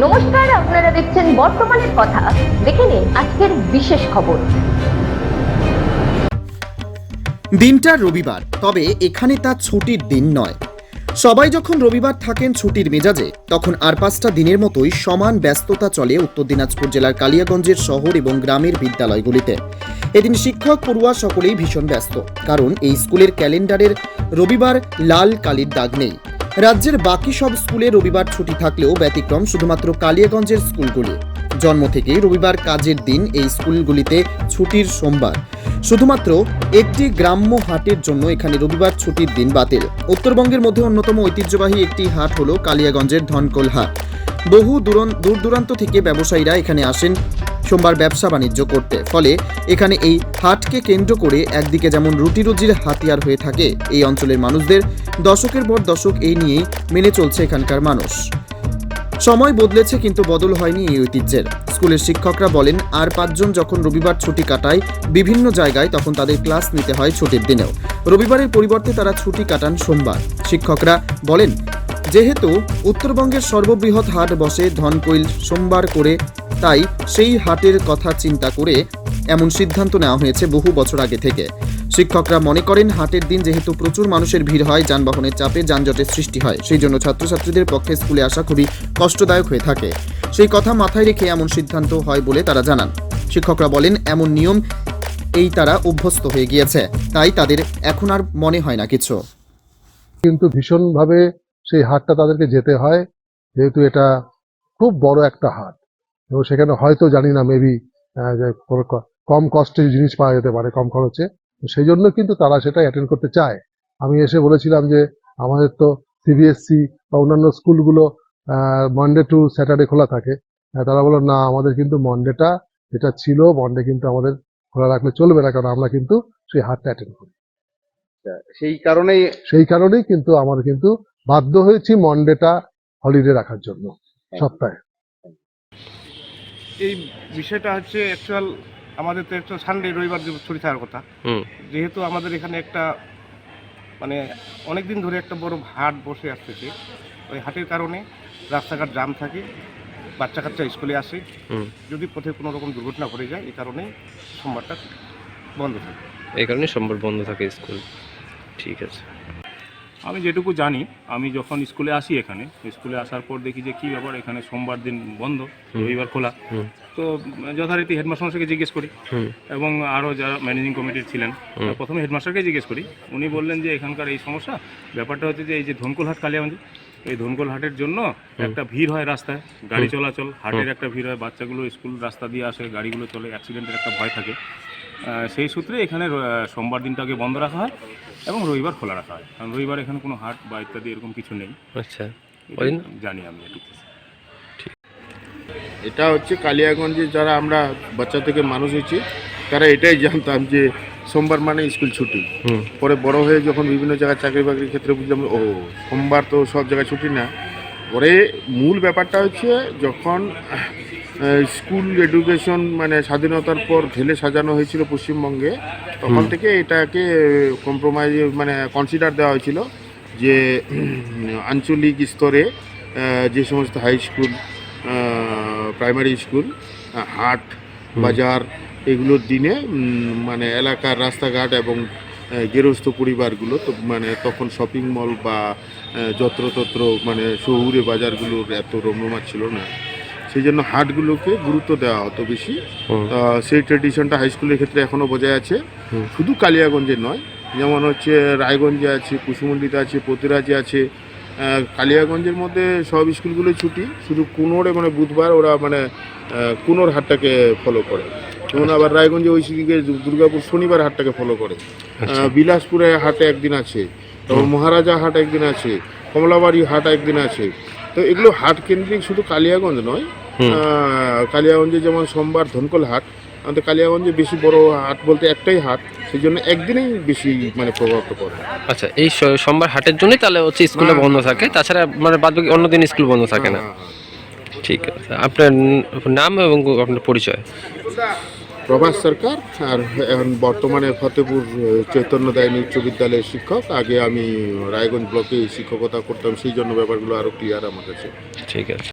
নমস্কার, আপনারা দেখছেন বর্তমানের কথা। দেখে নিন আজকের বিশেষ খবর। দিনটা রবিবার, তবে এখানে তা ছুটির দিন নয়। সবাই যখন রবিবার থাকেন ছুটির মেজাজে, তখন আর পাঁচটা দিনের মতোই সমান ব্যস্ততা চলে উত্তর দিনাজপুর জেলার কালিয়াগঞ্জের শহর এবং গ্রামের বিদ্যালয়গুলিতে। এদিন শিক্ষক পড়ুয়া সকলেই ভীষণ ব্যস্ত, কারণ এই স্কুলের ক্যালেন্ডারের রবিবার লাল কালির দাগ নেই। রাজ্যের বাকি সব স্কুলে রবিবার ছুটি থাকলেও ব্যতিক্রম শুধুমাত্র কালিয়াগঞ্জের স্কুলগুলি। জন্ম থেকেই রবিবার কাজের দিন এই স্কুলগুলিতে ছুটির সোমবার। শুধুমাত্র একটি গ্রাম্য হাটের জন্য এখানে রবিবার ছুটির দিন বাতিল। উত্তরবঙ্গের মধ্যে অন্যতম ঐতিহ্যবাহী একটি হাট হল কালিয়াগঞ্জের ধনকোল হাট। বহু দূর দূরান্ত থেকে ব্যবসায়ীরা এখানে আসেন সোমবার ব্যবসা বাণিজ্য করতে। ফলে এখানে এই হাটকে কেন্দ্র করে একদিকে যেমন রুটি রুজির হাতিয়ার হয়ে থাকে এই অঞ্চলের মানুষদের, দশকের পর দশক এই নিয়েই মেনে চলছে এখানকার মানুষ। সময় বদলেছে কিন্তু বদল হয়নি এই ঐতিহ্যের। স্কুলের শিক্ষকরা বলেন, আর পাঁচজন যখন রবিবার ছুটি কাটায় বিভিন্ন জায়গায় তখন তাদের ক্লাস নিতে হয় ছুটির দিনেও। রবিবারের পরিবর্তে তারা ছুটি কাটান সোমবার। শিক্ষকরা বলেন, যেহেতু উত্তরবঙ্গের সর্ববৃহৎ হাট বসে, ধনকৈল সোমবার করে তাই সেই হাটের কথা চিন্তা করে এমন সিদ্ধান্ত নেওয়া হয়েছে বহু বছর আগে থেকে। শিক্ষকরা মনে করেন, হাটের দিন যেহেতু প্রচুর মানুষের ভিড় হয়, যানবাহনের চাপে যানজটের সৃষ্টি হয়, সেই জন্য ছাত্রছাত্রীদের পক্ষে স্কুলে আসা খুবই কষ্টদায়ক হয়ে থাকে। সেই কথা মাথায় রেখে এমন সিদ্ধান্ত হয় বলে তারা জানান। শিক্ষকরা বলেন, এমন নিয়ম এই তারা অভ্যস্ত হয়ে গিয়েছে, তাই তাদের এখন আর মনে হয় না কিছু। কিন্তু ভীষণভাবে সেই হাটটা তাদেরকে যেতে হয়, যেহেতু এটা খুব বড় একটা হাট। এবং সেখানে হয়তো জানি না মেবি কম কস্টে জিনিস পাওয়া যেতে পারে কম খরচে। তো সেই জন্য কিন্তু তারা সেটা অ্যাটেন্ড করতে চায়। আমি এসে বলেছিলাম যে আমাদের তো সিবিএসসি বা অন্যান্য স্কুলগুলো মানডে টু স্যাটারডে খোলা থাকে। তারা বলল না আমাদের কিন্তু মন্ডেটা যেটা ছিল মন্ডে কিন্তু আমাদের খোলা রাখলে চলবে না কারণ আমরা কিন্তু সেই হাটটা অ্যাটেন্ড করি। সেই কারণেই সেই কারণেই কিন্তু আমার কিন্তু বাধ্য হয়েছি মন্ডেটা হলিডে রাখার জন্য সপ্তাহে। এই বিষয়টা হচ্ছে অ্যাকচুয়াল আমাদের তো একটু সানডে রবিবার ছুটি থাকার কথা। যেহেতু আমাদের এখানে একটা মানে অনেক দিন ধরে একটা বড় হাট বসে আসতেছে। ওই হাটের কারণে রাস্তাঘাট জাম থাকে বাচ্চা কাচ্চা স্কুলে আসে। হুম। যদি পথে কোনো রকম দুর্ঘটনা ঘটে যায় এই কারণে সোমবারটা বন্ধ থাকে। এই কারণে সোমবার বন্ধ থাকে স্কুল। ঠিক আছে। আমি যেটুকু জানি আমি যখন স্কুলে আসি এখানে স্কুলে আসার পর দেখি যে কী ব্যাপার এখানে সোমবার দিন বন্ধ রবিবার খোলা। তো যথারীতি হেডমাস্টারকে জিজ্ঞেস করি। এবং আরও যারা ম্যানেজিং কমিটির ছিলেন প্রথমে হেডমাস্টারকে জিজ্ঞেস করি। উনি বললেন যে এখানকার এই সমস্যা ব্যাপারটা হচ্ছে যে এই যে ধনকুলহাট কালিয়াগঞ্জ এই ধনকুল হাটের জন্য একটা ভিড় হয় রাস্তায় গাড়ি চলাচল হাটের একটা ভিড় হয় বাচ্চাগুলো স্কুল রাস্তা দিয়ে আসে গাড়িগুলো চলে অ্যাক্সিডেন্টের একটা ভয় থাকে। সেই সূত্রে এখানে সোমবার দিনটাকে বন্ধ রাখা হয়। এবং রবিবার খোলা রাখা হয়। কারণ রবিবার এখানে কোনো হাট বা ইত্যাদি এরকম কিছু নেই। আচ্ছা? জানি আমি এটা হচ্ছে কালিয়াগঞ্জে যারা আমরা বাচ্চা থেকে মানুষ হয়েছি তারা এটাই জানতাম যে সোমবার মানে স্কুল ছুটি। পরে বড় হয়ে যখন বিভিন্ন জায়গায় চাকরি বাকরির ক্ষেত্রে বুঝলাম ও সোমবার তো সব জায়গায় ছুটি না। পরে মূল ব্যাপারটা হচ্ছে যখন স্কুল এডুকেশন মানে স্বাধীনতার পর ঢেলে সাজানো হয়েছিল পশ্চিমবঙ্গে তখন থেকে এটাকে কম্প্রোমাইজ মানে কনসিডার দেওয়া হয়েছিল যে আঞ্চলিক স্তরে যে সমস্ত হাই স্কুল প্রাইমারি স্কুল হাট বাজার এগুলোর দিনে মানে এলাকার রাস্তাঘাট এবং গেরস্থ পরিবারগুলো তো মানে তখন শপিং মল বা যত্রতত্র মানে শহুরে বাজারগুলোর এত রমরমা ছিল না। সেই জন্য হাটগুলোকে গুরুত্ব দেওয়া হতো বেশি। সেই ট্রেডিশনটা হাই স্কুলের ক্ষেত্রে এখনও বজায় আছে। শুধু কালিয়াগঞ্জে নয় যেমন হচ্ছে রায়গঞ্জে আছে কুসুমন্ডিতে আছে পতিরাজে আছে। কালিয়াগঞ্জের মধ্যে সব স্কুলগুলোই ছুটি শুধু কুনোরে মানে বুধবার ওরা মানে কুনোর হাটটাকে ফলো করে। যেমন আবার রায়গঞ্জে ওই দিকে দুর্গাপুর শনিবার হাটটাকে ফলো করে। আচ্ছা। বিলাসপুরে হাটে একদিন আছে তারপর মহারাজা হাট একদিন আছে কমলাবাড়ি হাট একদিন আছে। তো এগুলো হাট কেন্দ্রিক শুধু কালিয়াগঞ্জ নয় কালিয়াগঞ্জে যেমন সোমবার ধনকল হাট আমাদের কালিয়াগঞ্জে বেশি বড় হাট বলতে একটাই হাট সেই জন্য একদিনেই বেশি মানে প্রভাবটা পড়ে। আচ্ছা এই সোমবার হাটের জন্যই তাহলে হচ্ছে স্কুলে বন্ধ থাকে তাছাড়া মানে বাদ বাকি অন্য দিন স্কুল বন্ধ থাকে না। ঠিক আছে আপনার নাম এবং আপনার পরিচয়? প্রভাস সরকার আর এখন বর্তমানে ফতেপুর চৈতন্য দায়নী উচ্চ বিদ্যালয়ের শিক্ষক আগে আমি রায়গঞ্জ ব্লকে শিক্ষকতা করতাম সেই জন্য ব্যাপারগুলো আরও ক্লিয়ার আমার কাছে। ঠিক আছে।